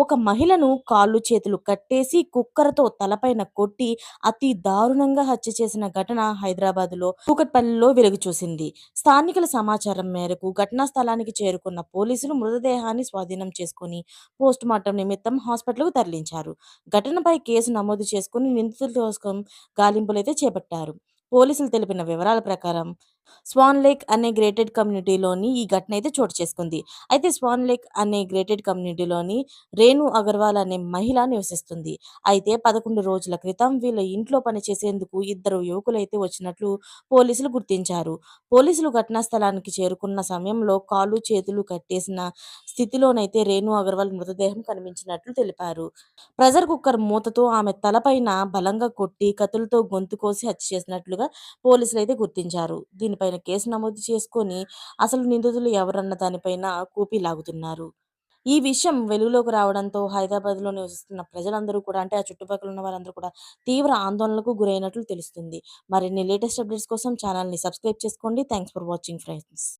ఒక మహిళను కాళ్ళు చేతులు కట్టేసి కుక్కరతో తలపైన కొట్టి అతి దారుణంగా హత్య చేసిన ఘటన హైదరాబాద్లో కూకట్పల్లిలో వెలుగు చూసింది స్థానికుల సమాచారం మేరకు ఘటనా స్థలానికి చేరుకున్న పోలీసులు మృతదేహాన్ని స్వాధీనం చేసుకుని పోస్టుమార్టం నిమిత్తం హాస్పిటల్కు తరలించారు. ఘటనపై కేసు నమోదు చేసుకుని నిందితుల కోసం గాలింపులైతే చేపట్టారు. పోలీసులు తెలిపిన వివరాల ప్రకారం స్వాన్ లేక్ అనే గ్రేటెడ్ కమ్యూనిటీలోని ఈ ఘటన అయితే చోటు చేసుకుంది. అయితే స్వాన్ లేక్ అనే గ్రేటెడ్ కమ్యూనిటీలోని రేణు అగర్వాల్ అనే మహిళ నివసిస్తుంది. అయితే పదకొండు రోజుల క్రితం వీళ్ళ ఇంట్లో పనిచేసేందుకు ఇద్దరు యువకులైతే వచ్చినట్లు పోలీసులు గుర్తించారు. పోలీసులు ఘటనా స్థలానికి చేరుకున్న సమయంలో కాళ్ళు చేతులు కట్టేసిన స్థితిలోనైతే రేణు అగర్వాల్ మృతదేహం కనిపించినట్లు తెలిపారు. ప్రెజర్ కుక్కర్ మూతతో ఆమె తలపైన బలంగా కొట్టి కత్తులతో గొంతు కోసి హత్య చేసినట్లుగా పోలీసులు అయితే గుర్తించారు. దీనిపైన కేసు నమోదు చేసుకొని అసలు నిందితులు ఎవరన్న దానిపైన కూపీ లాగుతున్నారు. ఈ విషయం వెలుగులోకి రావడంతో హైదరాబాద్లో నివసిస్తున్న ప్రజలందరూ కూడా అంటే ఆ చుట్టుపక్కల ఉన్న వారందరూ కూడా తీవ్ర ఆందోళనకు గురైనట్లు తెలుస్తుంది. మరిన్ని లేటెస్ట్ అప్డేట్స్ కోసం ఛానల్ని సబ్స్క్రైబ్ చేసుకోండి. Thanks for watching friends.